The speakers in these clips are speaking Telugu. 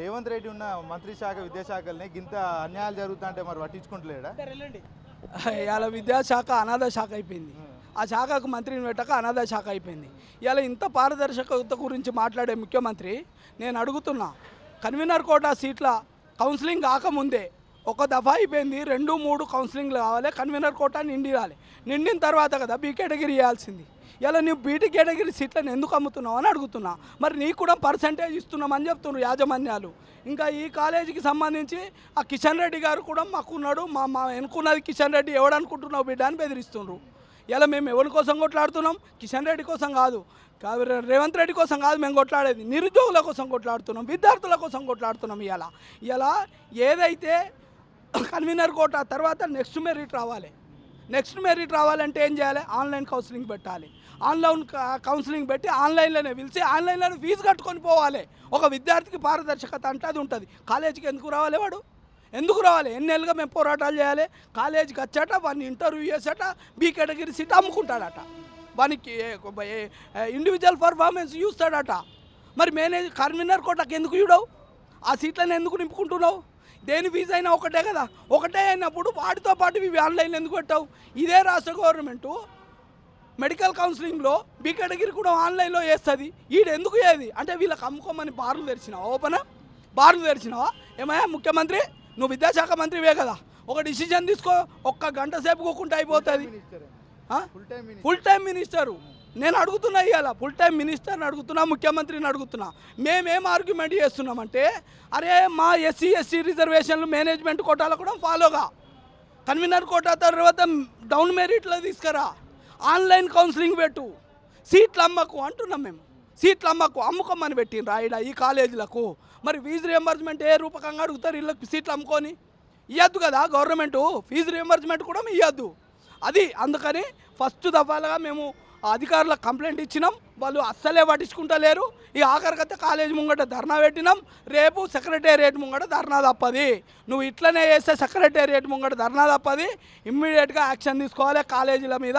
రేవంత్ రెడ్డి ఉన్న మంత్రి శాఖ విద్యాశాఖల్ని గింత అన్యాయాలు జరుగుతుంటే మరి పట్టించుకుంటలేడా? ఇవాళ విద్యాశాఖ అనాథ శాఖ అయిపోయింది. ఆ శాఖకు మంత్రిని పెట్టక అనాథ శాఖ అయిపోయింది. ఇవాళ ఇంత పారదర్శకత గురించి మాట్లాడే ముఖ్యమంత్రి నేను అడుగుతున్నా కన్వీనర్ కోటా సీట్ల కౌన్సిలింగ్ కాకముందే ఒక దఫా అయిపోయింది రెండు మూడు కౌన్సిలింగ్లు కావాలి కన్వీనర్ కోటా నిండిరాలి. నిండిన తర్వాత కదా బీ కేటగిరీ ఇవ్వాల్సింది. ఇలా నువ్వు బీటీ కేటగిరీ సీట్లను ఎందుకు అమ్ముతున్నావు అని అడుగుతున్నా. మరి నీకు కూడా పర్సంటేజ్ ఇస్తున్నామని చెప్తున్నారు యాజమాన్యాలు. ఇంకా ఈ కాలేజీకి సంబంధించి ఆ కిషన్ రెడ్డి గారు కూడా మాకున్నాడు మా మా ఎన్నుకున్నది కిషన్ రెడ్డి ఎవడనుకుంటున్నావు బిడ్డ అని బెదిరిస్తుండ్రు. ఇలా మేము ఎవరి కోసం కొట్లాడుతున్నాం? కిషన్ రెడ్డి కోసం కాదు రేవంత్ రెడ్డి కోసం కాదు మేము కొట్లాడేది. నిరుద్యోగుల కోసం కొట్లాడుతున్నాం విద్యార్థుల కోసం కొట్లాడుతున్నాం ఇలా. ఇలా ఏదైతే కన్వీనర్ కోట తర్వాత నెక్స్ట్ మెరిట్ రావాలి. నెక్స్ట్ మెరిట్ రావాలంటే ఏం చేయాలి? ఆన్లైన్ కౌన్సిలింగ్ పెట్టాలి. ఆన్లైన్ క- కౌన్సిలింగ్ పెట్టి ఆన్లైన్లోనే పిలిచి ఆన్లైన్లోనే ఫీజు కట్టుకొని పోవాలి. ఒక విద్యార్థికి పారదర్శకత అంటే అది ఉంటుంది. కాలేజీకి ఎందుకు రావాలి వాడు? ఎందుకు రావాలి? ఎన్ని నెలలుగా మేము పోరాటాలు చేయాలి? కాలేజీకి వచ్చాట వాడిని ఇంటర్వ్యూ చేసాట బీ కేటగిరీ సీట్ అమ్ముకుంటాడట. వానికి ఇండివిజువల్ పర్ఫార్మెన్స్ చూస్తాడట. మరి మేనేజ్ కన్వీనర్ కోటకి ఎందుకు చూడవు? ఆ సీట్లను ఎందుకు నింపుకుంటున్నావు? దేని ఫీజు అయినా ఒకటే కదా. ఒకటే అయినప్పుడు వాటితో పాటు ఇవి ఆన్లైన్ ఎందుకు పెట్టావు? ఇదే రాష్ట్ర గవర్నమెంటు మెడికల్ కౌన్సిలింగ్లో బీ కేటగిరీ కూడా ఆన్లైన్లో వేస్తుంది ఈడు ఎందుకు ఏది అంటే వీళ్ళకి అమ్ముకోమని బార్లు తెరిచినావా? ఓపెనా? బార్లు తెరిచినావా? ఏమయ్యా ముఖ్యమంత్రి నువ్వు విద్యాశాఖ మంత్రివే కదా. ఒక డిసిజన్ తీసుకో ఒక్క గంట సేపు కూకుంటే అయిపోతుంది. ఫుల్ టైం మినిస్టరు నేను అడుగుతున్నా ఇవాళ ఫుల్ టైం మినిస్టర్ని అడుగుతున్నా ముఖ్యమంత్రిని అడుగుతున్నా. మేమేం ఆర్గ్యుమెంట్ చేస్తున్నామంటే అరే మా ఎస్సీ ఎస్సీ రిజర్వేషన్లు మేనేజ్మెంట్ కోటాలో కూడా ఫాలోగా కన్వీనర్ కోటా తర్వాత డౌన్ మెరిట్లో తీసుకురా. ఆన్లైన్ కౌన్సిలింగ్ పెట్టు. సీట్లు అమ్మకు అంటున్నాం మేము. సీట్లు అమ్మకు అమ్ముకోమని పెట్టిండ్రు రాయడ ఈ కాలేజీలకు. మరి ఫీజు రియంబర్స్మెంట్ ఏ రూపకంగా అడుగుతారు వీళ్ళకి సీట్లు అమ్ముకొని? ఇవ్వద్దు కదా గవర్నమెంట్. ఫీజు రియంబర్స్మెంట్ కూడా ఇవ్వద్దు అది అందుకని ఫస్ట్ దఫాలుగా మేము ఆ అధికారులకు కంప్లైంట్ ఇచ్చినాం. వాళ్ళు అస్సలే పట్టించుకుంటలేరు. ఈ ఆఖరికైతే కాలేజ్ ముంగట ధర్నా పెట్టినాం. రేపు సెక్రటేరియట్ ముంగట ధర్నా తప్పది. నువ్వు ఇట్లనే చేస్తే సెక్రటేరియట్ ముంగట ధర్నా తప్పది. ఇమ్మీడియట్గా యాక్షన్ తీసుకోవాలి కాలేజీల మీద.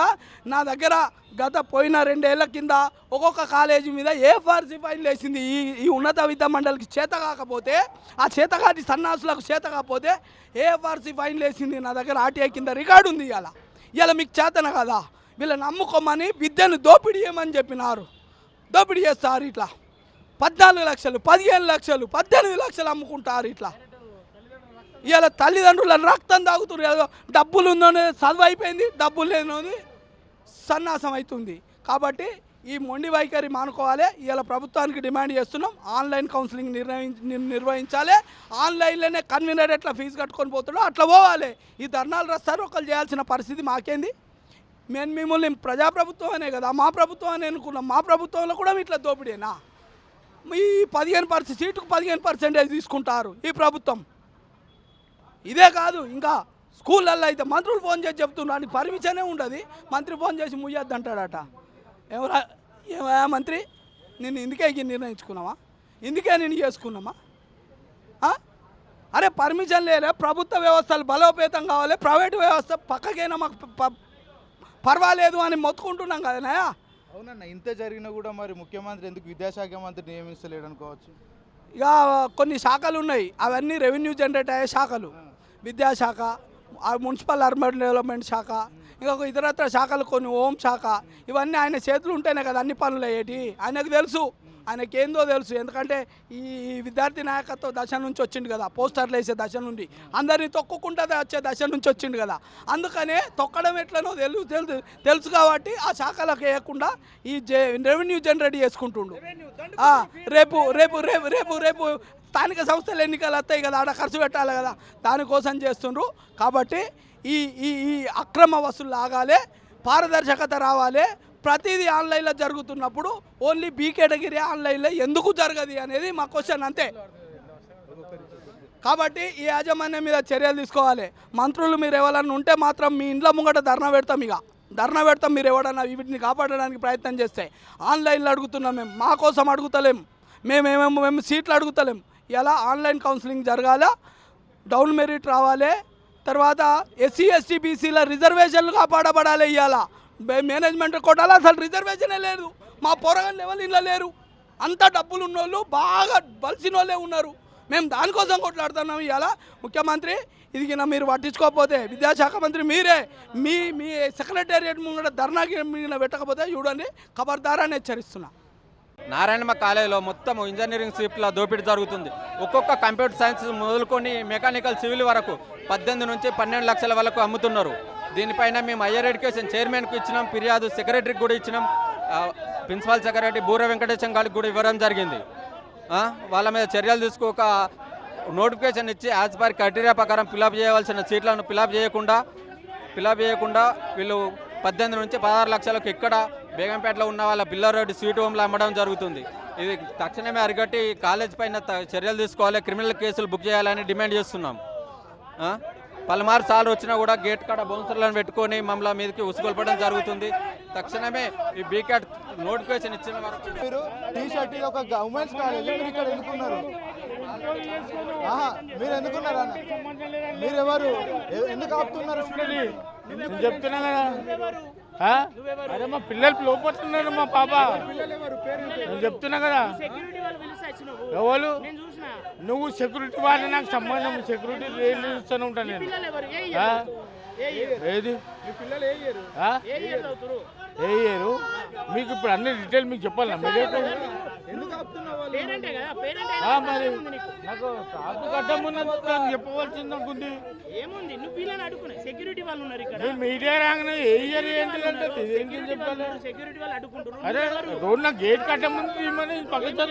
నా దగ్గర గత పోయిన రెండేళ్ళ కింద ఒక్కొక్క కాలేజీ మీద ఏ ఫార్సీ ఫైన్ వేసింది ఈ ఈ ఉన్నత విద్యా మండలికి చేత కాకపోతే ఆ చేతకాటి సన్నాసులకు చేత కాకపోతే ఏ ఫార్సీ ఫైన్ వేసింది నా దగ్గర. ఆర్టీఐ కింద రికార్డు ఉంది ఇవాళ ఇవాళ మీకు చేతన కదా. వీళ్ళని నమ్ముకోమని విద్యను దోపిడీ చేయమని చెప్పినారు. దోపిడీ చేస్తారు ఇట్లా. పద్నాలుగు లక్షలు పదిహేను లక్షలు పద్దెనిమిది లక్షలు అమ్ముకుంటారు ఇట్లా. ఇవాళ తల్లిదండ్రుల రక్తం తాగుతున్నారు ఏదో డబ్బులు ఉందోనే చదువు అయిపోయింది డబ్బులు లేనోని సన్నాసం అవుతుంది. కాబట్టి ఈ మొండి వైఖరి మానుకోవాలి. ఇవాళ ప్రభుత్వానికి డిమాండ్ చేస్తున్నాం. ఆన్లైన్ కౌన్సిలింగ్ నిర్వహించి నిర్వహించాలి. ఆన్లైన్లోనే కన్వీనర్ ఎట్లా ఫీజు కట్టుకొని పోతాడో అట్లా పోవాలి. ఈ ధర్నాలు రస్తారు. ఒకరు చేయాల్సిన పరిస్థితి మాకేంది? మేము మిమ్మల్ని ప్రజాప్రభుత్వం అనే కదా మా ప్రభుత్వం అని అనుకున్నాం. మా ప్రభుత్వంలో కూడా ఇట్లా దోపిడేనా? ఈ పదిహేను పర్సెంట్ సీటుకు పదిహేను పర్సెంటేజ్ తీసుకుంటారు ఈ ప్రభుత్వం. ఇదే కాదు ఇంకా స్కూళ్ళల్లో అయితే మంత్రులు ఫోన్ చేసి చెప్తున్నారు. పర్మిషనే ఉండదు. మంత్రి ఫోన్ చేసి ముయ్యద్దు అంటాడట. ఎవరా ఏమయ్యా మంత్రి? నేను ఇందుకే ఈ నిర్ణయించుకున్నావా? ఇందుకే నేను చేసుకున్నామా? అరే పర్మిషన్ లేరే? ప్రభుత్వ వ్యవస్థలు బలోపేతం కావాలి. ప్రైవేట్ వ్యవస్థ పక్కకైనా మాకు పర్వాలేదు అని మొత్తుకుంటున్నాం కదనయా అవునన్న ఇంత జరిగినా కూడా మరి ముఖ్యమంత్రి ఎందుకు విద్యాశాఖ మంత్రి నియమిస్తలేడు అనుకోవచ్చు? ఇక కొన్ని శాఖలు ఉన్నాయి. అవన్నీ రెవెన్యూ జనరేట్ అయ్యే శాఖలు. విద్యాశాఖ మున్సిపల్ అర్బన్ డెవలప్మెంట్ శాఖ ఇంకా ఇతరత్ర శాఖలు కొన్ని హోం శాఖ ఇవన్నీ ఆయన చేతులు ఉంటేనే కదా అన్ని పనులు అయ్యేటి. ఆయనకు తెలుసు. ఆయనకేందో తెలుసు. ఎందుకంటే ఈ విద్యార్థి నాయకత్వ దశ నుంచి వచ్చిండు కదా పోస్టర్లు వేసే దశ నుండి. అందరినీ తొక్కుకుంటా వచ్చే దశ నుంచి వచ్చిండు కదా. అందుకనే తొక్కడం ఎట్లనో తెలుసు తెలుసు తెలుసు కాబట్టి ఆ శాఖలకు వేయకుండా ఈ జే రెవెన్యూ జనరేట్ చేసుకుంటుండు. రేపు రేపు రేపు రేపు రేపు స్థానిక సంస్థలు ఎన్నికలు వస్తాయి కదా ఆడ ఖర్చు పెట్టాలి కదా దానికోసం చేస్తుండ్రు. కాబట్టి ఈ ఈ ఈ అక్రమ వసూలు ఆగాలి పారదర్శకత రావాలి ప్రతిదీ ఆన్లైన్లో జరుగుతున్నప్పుడు ఓన్లీ బీ కేటగిరీ ఆన్లైన్లో ఎందుకు జరగదు అనేది మా క్వశ్చన్ అంతే. కాబట్టి ఈ యాజమాన్యం మీద చర్యలు తీసుకోవాలి. మంత్రులు మీరు ఎవరన్నా ఉంటే మాత్రం మీ ఇంట్లో ముంగట ధర్నా పెడతాం ఇక. ధర్నా పెడతాం మీరు ఎవడన్నా వీటిని కాపాడడానికి ప్రయత్నం చేస్తే. ఆన్లైన్లో అడుగుతున్నాం మేము. మా కోసం అడుగుతలేం. మేమేమేమో మేము సీట్లు అడుగుతలేం. ఇలా ఆన్లైన్ కౌన్సిలింగ్ జరగాల? డౌన్ మెరిట్ రావాలి. తర్వాత ఎస్సీ ఎస్టీ బీసీల రిజర్వేషన్లు కాపాడబడాలి ఇవాళ మేనేజ్మెంట్ కోటాలో అసలు రిజర్వేషనే లేదు. మా పొరగని లెవెల్ ఇలా లేరు. అంత డబ్బులు ఉన్నోళ్ళు బాగా బలిసిన వాళ్ళే ఉన్నారు. మేము దానికోసం కొట్లాడుతున్నాం ఇవాళ ముఖ్యమంత్రి ఇది మీరు పట్టించుకోకపోతే విద్యాశాఖ మంత్రి మీరే మీ మీ సెక్రటేరియట్ ముందు ధర్నాకి మీద పెట్టకపోతే చూడండి ఖబర్దారాన్ని హెచ్చరిస్తున్నా. నారాయణమ్మ కాలేజీలో మొత్తం ఇంజనీరింగ్ సీట్ల దోపిడీ జరుగుతుంది. ఒక్కొక్క కంప్యూటర్ సైన్స్ మొదలుకొని మెకానికల్ సివిల్ వరకు పద్దెనిమిది నుంచి పన్నెండు లక్షల వరకు అమ్ముతున్నారు. దీనిపైన మేము హయ్యర్ ఎడ్యుకేషన్ చైర్మన్కి ఇచ్చినాం ఫిర్యాదు సెక్రటరీకి కూడా ఇచ్చినాం. ప్రిన్సిపాల్ ప్రిన్సిపల్ సెక్రటరీ బూర వెంకటేశం గారికి కూడా ఇవ్వడం జరిగింది. వాళ్ళ మీద చర్యలు తీసుకోక నోటిఫికేషన్ ఇచ్చి యాజ్ పర్ క్రైటీరియా ప్రకారం ఫిలప్ చేయవలసిన సీట్లను ఫిలప్ చేయకుండా ఫిలప్ చేయకుండా వీళ్ళు పద్దెనిమిది నుంచి పదహారు లక్షలకు ఇక్కడ బేగంపేటలో ఉన్న వాళ్ళ బిల్లారెడ్డి రోడ్డు స్వీట్ అమ్మడం జరుగుతుంది. ఇది తక్షణమే అరిగట్టి కాలేజ్ పైన చర్యలు తీసుకోవాలి క్రిమినల్ కేసులు బుక్ చేయాలని డిమాండ్ చేస్తున్నాం. పలుమారు సార్లు వచ్చినా కూడా గేట్ కాడ బౌన్సర్లను పెట్టుకొని మమ్మల్ని మీదకి ఉసుగొల్పడం జరుగుతుంది. తక్షణమే ఈ బీకాట్ నోటిఫికేషన్ ఇచ్చిన వరకు మీరు టీ షర్ట్ ఇది ఒక ఉమెన్స్ కాలేజ్ మీరు ఇక్కడ ఎందుకున్నారు ఆహా మీరు ఎందుకున్నారు అన్న? మీరు ఎవరు? ఎ- ఎందుకు ఆపుతున్నారు? చెప్తున్నా మా పిల్లలు లోపడుతున్నారు మా పాప. నేను చెప్తున్నా కదా. ఎవరు? నేను చూసిన. నువ్వు సెక్యూరిటీ వాళ్ళు నాకు సంబంధం సెక్యూరిటీ రేట్లు ఇస్తూనే ఉంటాను నేను. ఏది? మీ పిల్లలు ఏ ఇయర్? మీకు ఇప్పుడు అన్ని డీటెయిల్ మీకు చెప్పాలా? మీరే ఎందుకు ఆపుతున్నావు వాళ్ళు? పేరెంటే కదా పేరెంట్ ఆ, మరి ఉంది నీకు. కాపు కట్టం ఉన్నది దాన్ని చెప్పవలసింది అనుకుంది. ఏముంది? నువ్వు అడుగునే సెక్యూరిటీ వాళ్ళు ఉన్నారు ఇక్కడ. మీడియా రాగానే ఏ ఇయర్ సెక్యూరిటీ వాళ్ళు అడుగుంటారు అరే రోడ్ నాకు గేట్ కట్టం ముందు తీయమని పక్కన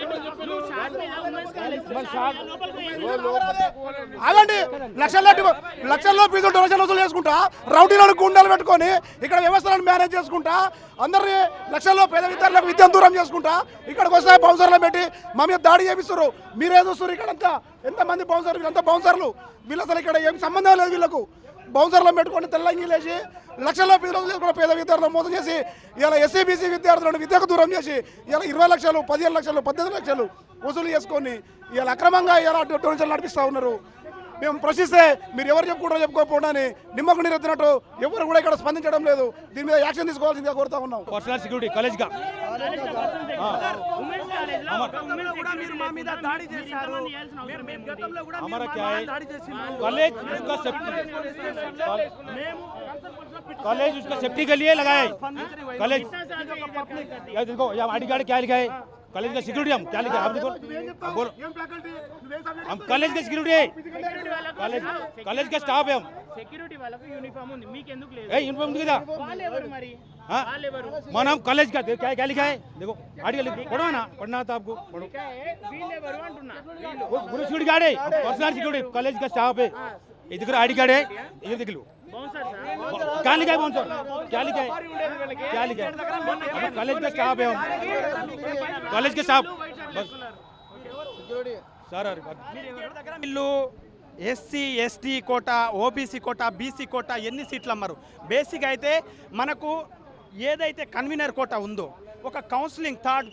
ఆగండి. లక్షల్లో లక్షల్లో ఫీజులు డొనేషన్ వసూలు చేసుకుంటా రౌడీలను గుండాలు పెట్టుకొని ఇక్కడ వ్యవస్థలను మేనేజ్ చేసుకుంటా అందరినీ లక్షల్లో పేద విద్యార్థులకు విద్యను దూరం చేసుకుంటా ఇక్కడికి వస్తే బౌన్సర్లు పెట్టి మా మీద దాడి చేపిస్తారు మీరే చూస్తారు ఇక్కడంతా? ఎంతమంది బౌన్సర్లు వీళ్ళంతా బౌన్సర్లు వీళ్ళు అసలు ఇక్కడ ఏం సంబంధం లేదు వీళ్ళకు. బౌన్సర్లను పెట్టుకొని తెల్లంగి లేచి లక్షల ఫీజులు పేద విద్యార్థులను మోసం చేసి ఇలా ఎస్సీబీసీ విద్యార్థులను విద్యకు దూరం చేసి ఇలా ఇరవై లక్షలు పదిహేను లక్షలు పద్దెనిమిది లక్షలు వసూలు చేసుకొని ఇలా అక్రమంగా ఇలా డొనేషన్లు నడిపిస్తూ ఉన్నారు. మేము ప్రశ్నిస్తే మీరు ఎవరు చెప్పుకుంటారో చెప్పుకోకపోవడాని నిమ్మకు నీరెత్తినట్టు ఎవరు కూడా ఇక్కడ స్పందించడం లేదు దీని మీద యాక్షన్ తీసుకోవాల్సిందిగా కోరుతా ఉన్నాం पर्सनल सिक्योरिटी कॉलेज का ఉమెన్స్ కాలేజ్ లో ఒక ఉమెన్స్ సెక్యూరిటీ మా మీద దాడి చేశారు ఇంతమంది చేయాల్సిన అవసరం మేము ఏముంది? గతంలో కూడా हमारा మీరు क्या మా है మీద దాడి చేసిండ్రు. कॉलेज उसका सेफ्टी कॉलेज उसका सेफ्टी के लिए लगाए कॉलेज या देखो यहाँ आईडी कार्ड क्या लिखा है कॉलेज का सिक्योरिटी हम क्या लिखा है आप देखो आप बोलो हम कॉलेज का सिक्योरिटी है సెక్యూరిటీ వాళ్ళకు कॉलेज कॉलेज का स्टाफ है हम సెక్యూరిటీ వాళ్ళకు యూనిఫామ్ ఉంది మీకు ఎందుకు లేదు ए यूनिफॉर्म दिखा వాళ్ళు ఎవరు మరి हाँ వాళ్ళు ఎవరు माना हम कॉलेज का देखो, क्या क्या लिखा है देखो आर्टिकल पढ़ो ना पढ़ना था आपको पढ़ो ఇంకా ఏ- వీళ్ళు ఎవరు అంటున్నా వీళ్ళు वो पूरी सिक्योरिटी गार्ड है पर्सनल सिक्योरिटी कॉलेज का स्टाफ है इधर आईडी कार्ड है इधर देख लो బౌన్సర్ क्या लिखा है कौन सा क्या लिखा है क्या लिखा है अभी कॉलेज का स्टाफ है हम कॉलेज के स्टाफ बस सर अरे बात- వీళ్ళు SC ST quota OBC quota BC quota ఎన్ని సీట్లు అమ్మారు బేసిక్ అయితే మనకు ఏదైతే కన్వీనర్ కోట ఉందో ఒక counselling third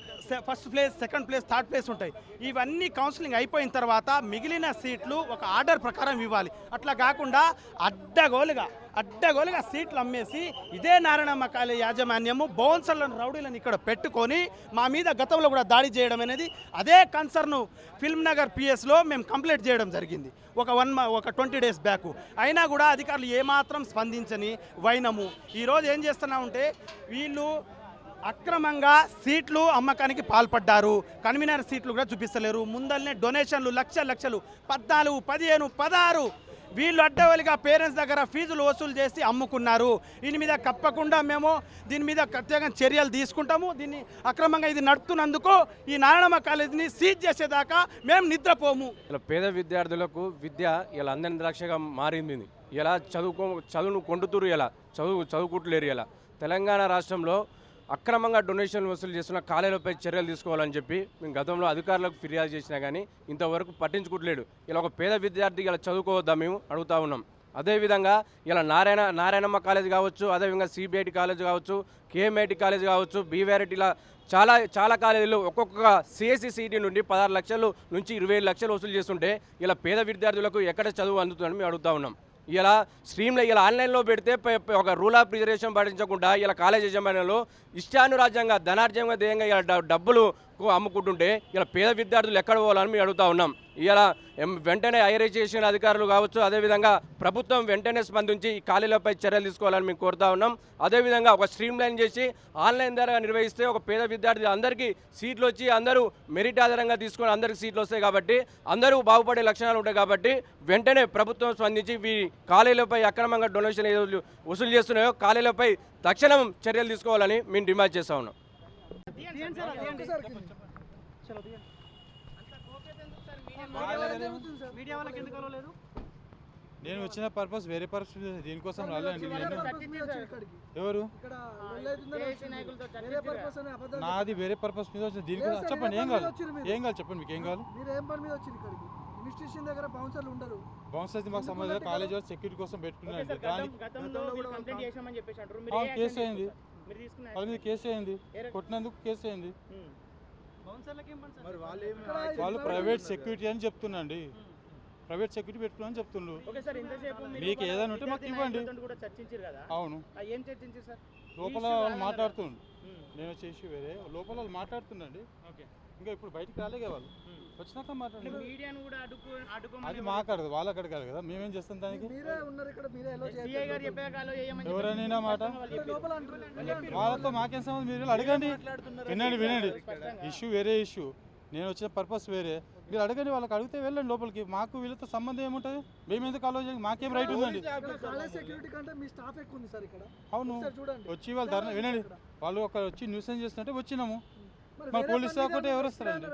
first place second place third place ఉంటాయి. ఇవన్నీ కౌన్సిలింగ్ అయిపోయిన తర్వాత మిగిలిన సీట్లు ఒక ఆర్డర్ ప్రకారం ఇవ్వాలి. అట్లా కాకుండా అడ్డగోలుగా అడ్డగోలుగా సీట్లు అమ్మేసి ఇదే నారాయణమ్మ కాలేజ్ యాజమాన్యము బౌన్సర్లను రౌడీలను ఇక్కడ పెట్టుకొని మా మీద గతంలో కూడా దాడి చేయడం అనేది అదే కన్సర్న్ ఫిల్మ్ నగర్ పిఎస్లో మేము కంప్లైంట్ చేయడం జరిగింది. ఒక వన్ ఒక ట్వంటీ డేస్ బ్యాక్. అయినా కూడా అధికారులు ఏమాత్రం స్పందించని వైనము. ఈరోజు ఏం చేస్తున్నామంటే వీళ్ళు అక్రమంగా సీట్లు అమ్మకానికి పాల్పడ్డారు. కన్వీనర్ సీట్లు కూడా చూపిస్తలేరు. ముందల్నే డొనేషన్లు లక్ష లక్షలు. పద్నాలుగు పదిహేను పదహారు. వీళ్ళు అడ్డవలిగా పేరెంట్స్ దగ్గర ఫీజులు వసూలు చేసి అమ్ముకున్నారు. దీని మీద తప్పకుండా మేము దీని మీద ప్రత్యేకంగా చర్యలు తీసుకుంటాము. దీన్ని అక్రమంగా ఇది నడుపుతున్నందుకు ఈ నారాయణమ్మ కాలేజీని సీజ్ చేసేదాకా మేము నిద్రపోము. ఇలా పేద విద్యార్థులకు విద్య ఇలా అందరి ద్రాక్షగా మారింది. ఇలా చదువుకో చదువును కొండుతురు ఇలా చదువు చదువుకుంటలేరు ఇలా తెలంగాణ రాష్ట్రంలో అక్రమంగా డొనేషన్లు వసూలు చేస్తున్న కాలేలపై చర్యలు తీసుకోవాలని చెప్పి మేము గతంలో అధికారులకు ఫిర్యాదు చేసినా కానీ ఇంతవరకు పట్టించుకోవట్లేడు ఇలా ఒక పేద విద్యార్థి ఇలా చదువుకోవద్దా మేము అడుగుతా ఉన్నాం. అదేవిధంగా ఇలా నారాయణ నారాయణమ్మ కాలేజ్ కావచ్చు అదేవిధంగా సిబిఐటి కాలేజ్ కావచ్చు కేఎంఐటి కాలేజ్ కావచ్చు బీవైఆర్టీ ఇలా చాలా చాలా కాలేజీలు ఒక్కొక్క సిఎస్సి సిటీ నుండి పదహారు లక్షలు నుంచి ఇరవై లక్షలు వసూలు చేస్తుంటే ఇలా పేద విద్యార్థులకు ఎక్కడ చదువు అందుతుందని మేము అడుగుతా ఉన్నాం. ఇలా స్ట్రీమ్లో ఇలా ఆన్లైన్లో పెడితే ఒక రూల్ ఆఫ్ రిజర్వేషన్ పాటించకుండా ఇలా కాలేజ్ యజమానులు ఇష్టానురాజ్యంగా ధనార్జంగా ధ్యేయంగా ఇలా డబ్బులు ఎక్కువ అమ్ముకుంటుంటే ఇలా పేద విద్యార్థులు ఎక్కడ పోవాలని మేము అడుగుతా ఉన్నాం. ఇలా వెంటనే హైయర్ ఎడ్యుకేషన్ అధికారులు కావచ్చు అదేవిధంగా ప్రభుత్వం వెంటనే స్పందించి ఈ ఖాళీలపై చర్యలు తీసుకోవాలని మేము కోరుతా ఉన్నాం. అదేవిధంగా ఒక స్ట్రీమ్ లైన్ చేసి ఆన్లైన్ ద్వారా నిర్వహిస్తే ఒక పేద విద్యార్థి అందరికీ సీట్లు వచ్చి అందరూ మెరిట్ ఆధారంగా తీసుకొని అందరికీ సీట్లు వస్తాయి కాబట్టి అందరూ బాగుపడే లక్షణాలు ఉంటాయి కాబట్టి వెంటనే ప్రభుత్వం స్పందించి ఈ ఖాళీలపై అక్రమంగా డొనేషన్ ఏదో వసూలు చేస్తున్నాయో ఖాళీలపై తక్షణం చర్యలు తీసుకోవాలని మేము డిమాండ్ చేస్తా ఉన్నాం. మీడియా వాళ్ళకి ఎందుకు కలవలేదు నేను వచ్చిన పర్పస్ వేరే పర్పస్ దీనికోసం నేను ఎవరు? నాది వేరే పర్పస్ మీద వచ్చిన దీనికోసం చెప్పండి ఏం కావాలి ఏం కావాలి చెప్పండి మీకు ఏం కావాలి మీరు ఏం పని మీద వచ్చారు ఇక్కడికి? ఇన్స్టిట్యూషన్ దగ్గర బౌన్సర్లు ఉండరు. బౌన్సర్స్ మాకు సంబంధం లేదు. కాలేజ్ వాళ్ళు సెక్యూరిటీ కోసం పెట్టుకున్నాను దానికి కేసు యాక్షన్ అయింది వాళ్ళ మీద కేసు అయింది? కొట్టినందుకు కేసు అయింది ఉమ్. బౌన్సర్లకి ఏం పని సార్? వాళ్ళు ప్రైవేట్ సెక్యూరిటీ అని చెప్తున్నాండి ప్రైవేట్ సెక్యూరిటీ పెట్టుకున్నాను చెప్తుండ్రు మీకు ఏదైనా ఉంటే మాకు ఇవ్వండి. నాయకులతోటి కూడా చర్చించారు కదా? అవును. లోపల వాళ్ళు. మాట్లాడుతుండ్రు. నేను వచ్చేసి వేరే. లోపల వాళ్ళు మాట్లాడుతుండండి. ఓకే. ఇంకా ఇప్పుడు బయటికి రాలేగా వాళ్ళు? వచ్చినాక మాట్లాడండి మీడియాను కూడా అడ్డుకో అది మాట్లాడదు వాళ్ళ అక్కడ కాదు కదా. మేమేం చేస్తాం దానికి? మీరే ఉన్నారు ఇక్కడ మీరే ఎలా సిఐ గారు చెప్పాక అలో చేయమని ఎవరైనా మాట? వాళ్ళతో మాకేం సంబంధం? మీరు అడగండి. వినండి వినండి. ఇష్యూ వేరే ఇష్యూ. నేను వచ్చిన పర్పస్ వేరే. మీరు అడగండి వాళ్ళకి అడిగితే వెళ్ళండి లోపలికి. మాకు వీళ్ళతో సంబంధం ఏముంటుంది? మేము ఎందుకు ఆలోచన మాకేం రైట్ ఉందండి? కాలేజ్ సెక్యూరిటీ కంటే మీ స్టాఫ్ ఎక్కువ ఉంది సార్ ఇక్కడ. అవును. వచ్చి వాళ్ళు ధర్నా వినండి. వాళ్ళు ఒక వచ్చి న్యూసెన్స్ చేస్తుంటే వచ్చినాము. మరి పోలీస్ ఒకటే ఎవరు వస్తారండి?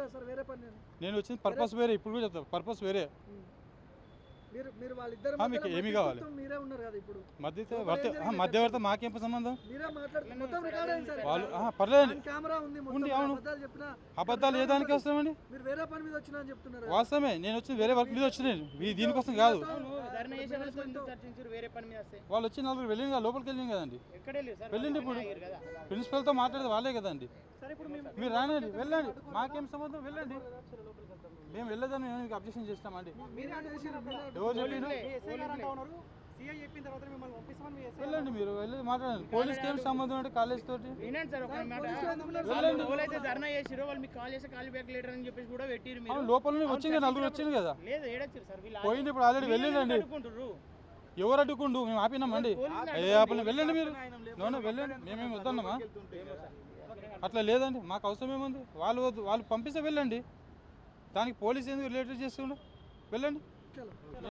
నేను వచ్చిన పర్పస్ వేరే ఇప్పుడు కూడా చెప్తాను. పర్పస్ వేరే. మీరు మీరు వాళ్ళిద్దరు ఆ, మీకు ఏమి కావాలి? మీరే ఉన్నారు కదా ఇప్పుడు? మధ్యతో వర్త మధ్యవర్త మాకేం సంబంధం? మీరే మాట్లాడుతున్నారు మొత్తం రికార్డ్ అయింది సార్. వాళ్ళు ఆ, పర్లేదండి కెమెరా ఉంది మొత్తం. ఉంది, అవును. అబద్ధాలు చెప్పినా అబద్ధాలు ఏ దానికి వస్తామండి మీరు వేరే పని మీద వచ్చినా అని చెప్తున్నారు. వాస్తవమే నేను వచ్చి వేరే వర్క్ మీద వచ్చిన దీనికోసం కాదు. వాళ్ళు వచ్చి నలుగురు వెళ్ళింది కదా లోపలికి వెళ్ళింది కదండి. ఎక్కడ వెళ్ళి సార్? వెళ్ళండి ఇప్పుడు. ప్రిన్సిపల్తో మాట్లాడేది వాళ్ళే కదండి. సరే ఇప్పుడు మేము మీరు రానండి వెళ్ళండి. మాకేం సంబంధం? వెళ్ళండి. మేము వెళ్ళదని మేము మీకు అబ్జెక్షన్ చేస్తామండి మీరే చేసిర్రు, మీరే ఎవరు చెప్పిండ్రు? ఎస్ఐ గారు అంటా ఉన్నారు. సిఐ చెప్పిన తర్వాత మిమ్మల్ని పంపిస్తామని మీ ఎస్ఐ వెళ్ళండి మీరు వెళ్ళి మాట్లాడండి. పోలీస్కి ఏం సంబంధం అంటే కాలేజ్ తోటి వినండి సార్ ఒక మాట. వెళ్ళండి. వాళ్ళు ఎవరైతే ధర్నా చేసిరో వాళ్ళు మీకు కాల్ చేసి కాల్ బ్యాక్ లేటర్ అని చెప్పేసి కూడా పెట్టిరు మీరు. అవును లోపల నుంచి వచ్చింది కదా, నలుగురు వచ్చింది కదా. లేదు ఏడొచ్చారు సార్ వీళ్ళు పోయింది ఇప్పుడు ఆల్రెడీ వెళ్ళిందండి. ఎవరు అడ్డుకుండు మేము ఆపినామండి ఏ ఆపలే వెళ్ళండి మీరు. నోనే వెళ్ళండి. మేమేమి వద్దన్నామా? అట్లా లేదండి మాకు అవసరం ఏముంది? వాళ్ళు వద్దు వాళ్ళు పంపిస్తే వెళ్ళండి. దానికి పోలీస్ ఎందుకు రిలేటెడ్ చేస్తుండ? వెళ్ళండి.